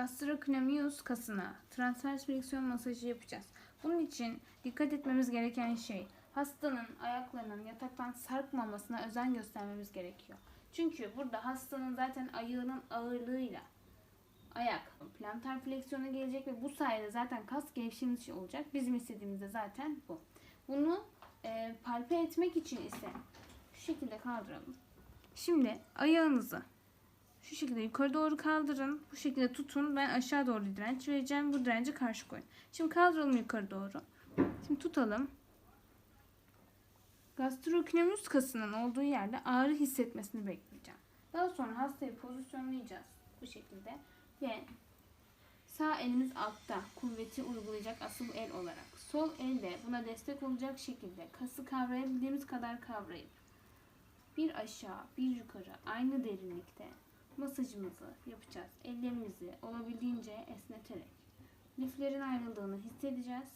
gastrocnemius kasına transvers fleksiyon masajı yapacağız. Bunun için dikkat etmemiz gereken şey hastanın ayaklarının yataktan sarkmamasına özen göstermemiz gerekiyor. Çünkü burada hastanın zaten ayağının ağırlığıyla ayak plantar fleksiyona gelecek ve bu sayede zaten kas gevşemiş olacak. Bizim istediğimiz de zaten bu. Bunu e, palpe etmek için ise şu şekilde kaldıralım. Şimdi ayağınızı şu şekilde yukarı doğru kaldırın. Bu şekilde tutun. Ben aşağı doğru direnç vereceğim. Bu direnci karşı koyun. Şimdi kaldıralım yukarı doğru. Şimdi tutalım. Gastrocnemius kasının olduğu yerde ağrı hissetmesini bekleyeceğim. Daha sonra hastayı pozisyonlayacağız bu şekilde ve sağ elimiz altta kuvveti uygulayacak asıl el olarak. Sol elde buna destek olacak şekilde kası kavrayabildiğimiz kadar kavrayıp bir aşağı bir yukarı aynı derinlikte masajımızı yapacağız. Ellerimizi olabildiğince esneterek liflerin ayrıldığını hissedeceğiz